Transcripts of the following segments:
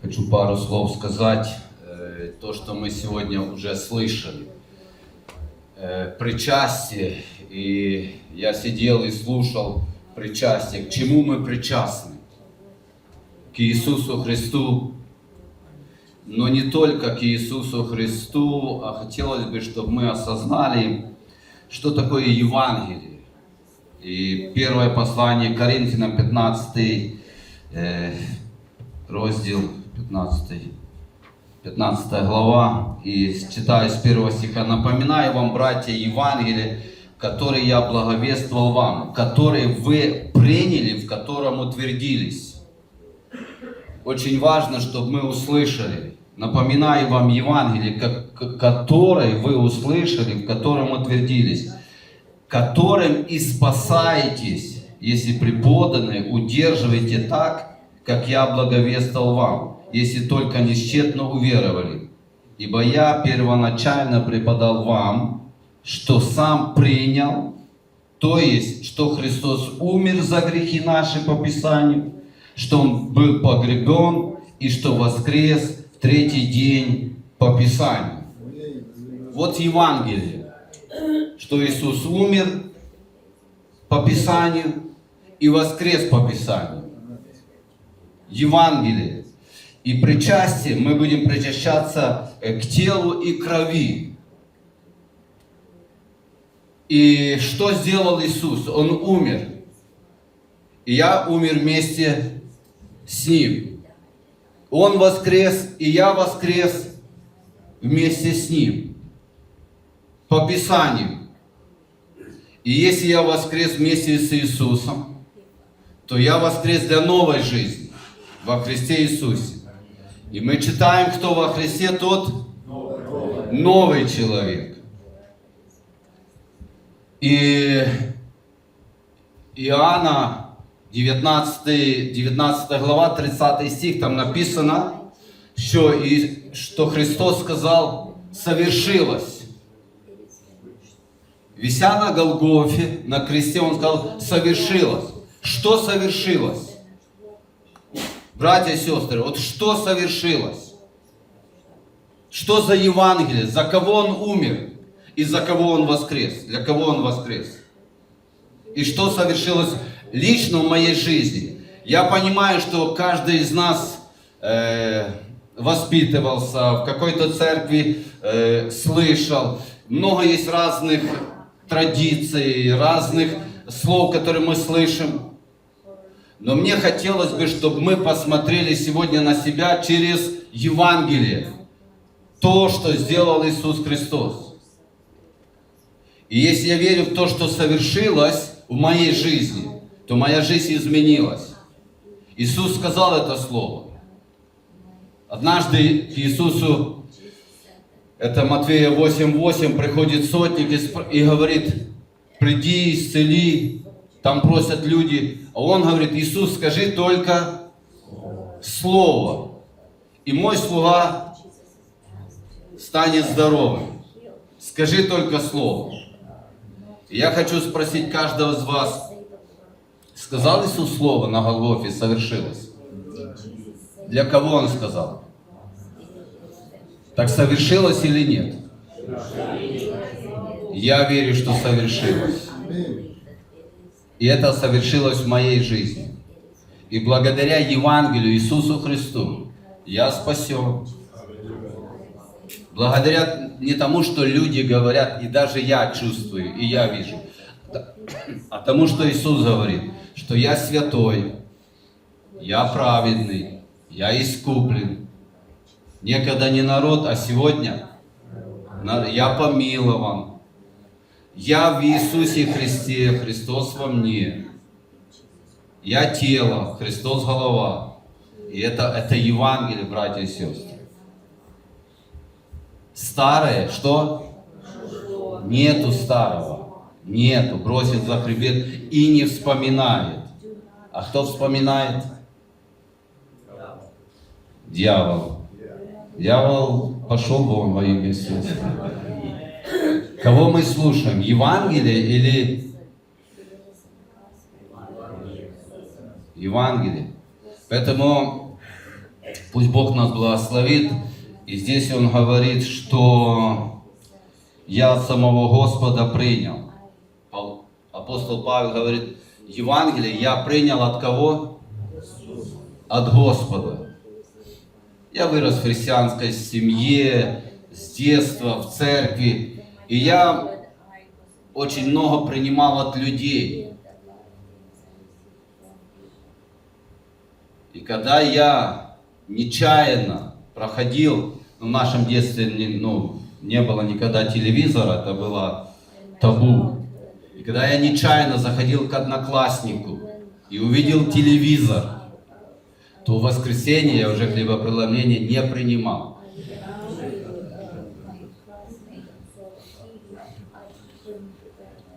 Хочу пару слов сказать. Э, То, что мы сегодня уже слышали. Э, Причастие. И я сидел и слушал причастие. К чему мы причастны? К Иисусу Христу. Но не только к Иисусу Христу, а хотелось бы, чтобы мы осознали, что такое Евангелие. И первое послание Коринфянам 15 е, розділ 15, 15 глава, и читаю с первого стиха. «Напоминаю вам, братья, Евангелие, которое я благовествовал вам, которое вы приняли, в котором утвердились». Очень важно, чтобы мы услышали. Напоминаю вам Евангелие, которое вы услышали, в котором утвердились, которым и спасаетесь, если преподаны, удерживайте так, как я благовествовал вам, если только несчетно уверовали. Ибо я первоначально преподал вам, что сам принял, то есть, что Христос умер за грехи наши по Писанию, что Он был погребен и что воскрес в третий день по Писанию. Вот Евангелие, что Иисус умер по Писанию и воскрес по Писанию. Евангелие. И причастие мы будем причащаться э, к телу и крови. И что сделал Иисус? Он умер. И я умер вместе с Ним. Он воскрес, и я воскрес вместе с Ним. По Писанию. И если я воскрес вместе с Иисусом, то я воскрес для новой жизни во Христе Иисусе. И мы читаем, кто во Христе, тот новый человек. И Иоанна 19, 19 глава, 30 стих, там написано, что, и, что Христос сказал, совершилось. Вися на Голгофе, на кресте, Он сказал, совершилось. Что совершилось? Братья и сестры, вот что совершилось? Что за Евангелие? За кого Он умер? И за кого Он воскрес? Для кого Он воскрес? И что совершилось лично в моей жизни? Я понимаю, что каждый из нас э, воспитывался в какой-то церкви, э, слышал. Много есть разных традиций, разных слов, которые мы слышим. Но мне хотелось бы, чтобы мы посмотрели сегодня на себя через Евангелие. То, что сделал Иисус Христос. И если я верю в то, что совершилось в моей жизни, то моя жизнь изменилась. Иисус сказал это слово. Однажды к Иисусу, это Матфея 8.8, приходит сотник и говорит, приди, исцели, там просят люди. А он говорит, Иисус, скажи только слово. И мой слуга станет здоровым. Скажи только слово. Я хочу спросить каждого из вас, сказал Иисус слово на Голгофе, совершилось? Для кого Он сказал? Так совершилось или нет? Я верю, что совершилось. И это совершилось в моей жизни. И благодаря Евангелию Иисусу Христу я спасен. Благодаря не тому, что люди говорят, и даже я чувствую, и я вижу, а тому, что Иисус говорит, что я святой, я праведный, я искуплен. Некогда не народ, а сегодня я помилован. Я в Иисусе Христе, Христос во мне. Я тело, Христос голова. И это, это Евангелие, братья и сестры. Старое, что? Нету старого. Нету. Бросит за хребет и не вспоминает. А кто вспоминает? Дьявол. Дьявол пошел вон во имя Иисуса. Кого мы слушаем? Евангелие или Евангелие? Поэтому Пусть Бог нас благословит. И здесь он говорит, что я самого Господа принял. Апостол Павел говорит, Евангелие я принял от кого? От Господа. Я вырос в христианской семье, с детства, в церкви. И я очень много принимал от людей. И когда я нечаянно проходил, ну, в нашем детстве не, ну, не было никогда телевизора, это было табу. И когда я нечаянно заходил к однокласснику и увидел телевизор, то в воскресенье я уже хлебопреломление не принимал.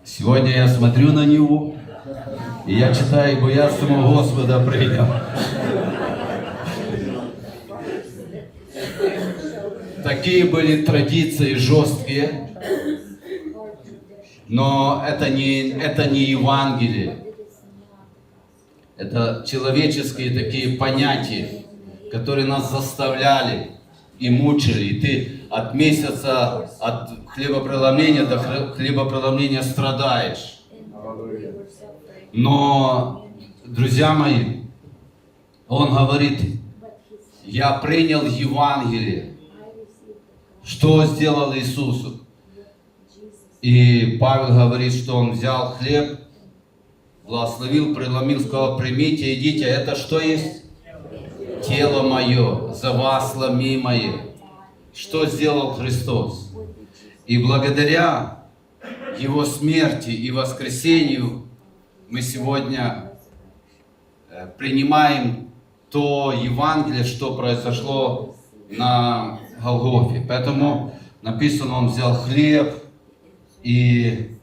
Сегодня я смотрю на него, и я читаю, ибо я самого Господа принял. Такие были традиции жесткие, но это не, это не Евангелие. Это человеческие такие понятия, которые нас заставляли и мучили. И ты от месяца, от хлебопреломления до хле- хлебопреломления страдаешь. Но, друзья мои, он говорит, я принял Евангелие. Что сделал Иисус? И Павел говорит, что он взял хлеб, благословил, преломил, сказал, примите, идите. Это что есть? Тело мое, за вас ломимое. Что сделал Христос? И благодаря Его смерти и воскресению мы сегодня э, принимаем то Евангелие, что произошло на Голгофе. Поэтому написано, он взял хлеб и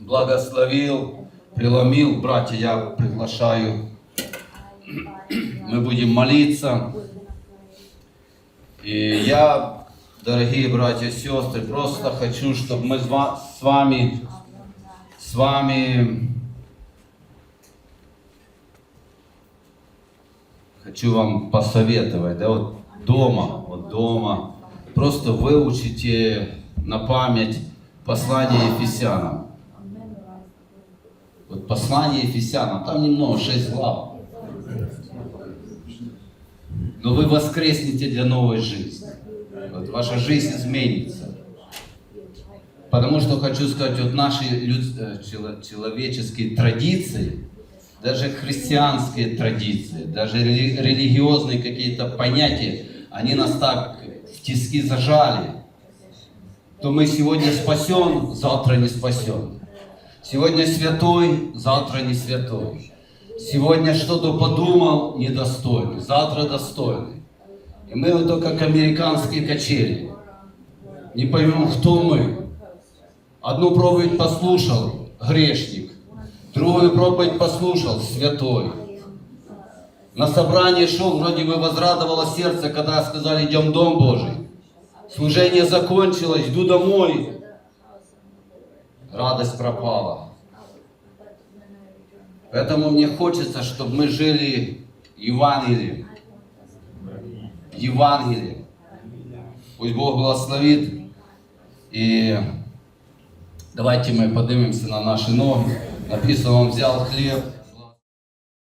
благословил, преломил. Братья, я приглашаю. Мы будем молиться. И я, дорогие братья и сестры, просто хочу, чтобы мы с ва- с вами, с вами хочу вам посоветовать, да, вот дома, вот дома, просто выучите на память послание Ефесянам. Вот послание Ефесянам, там немного, 6 глав. Но вы воскреснете для новой жизни. Вот ваша жизнь изменится. Потому что хочу сказать, вот наши люд- э, чело- человеческие традиции, даже христианские традиции, даже рели- религиозные какие-то понятия, они нас так в тиски зажали, то мы сегодня спасен, завтра не спасен. Сегодня святой, завтра не святой. Сегодня что-то подумал, недостойный, завтра достойный. И мы вот только как американские качели. Не поймем, кто мы. Одну проповедь послушал, грешник. Другую проповедь послушал, святой. На собрание шел, вроде бы возрадовало сердце, когда сказали, идем в Дом Божий. Служение закончилось, иду домой. Радость пропала. Поэтому мне хочется, чтобы мы жили Евангелием. Евангелием. Пусть Бог благословит. И давайте мы поднимемся на наши ноги. Написано, он взял хлеб,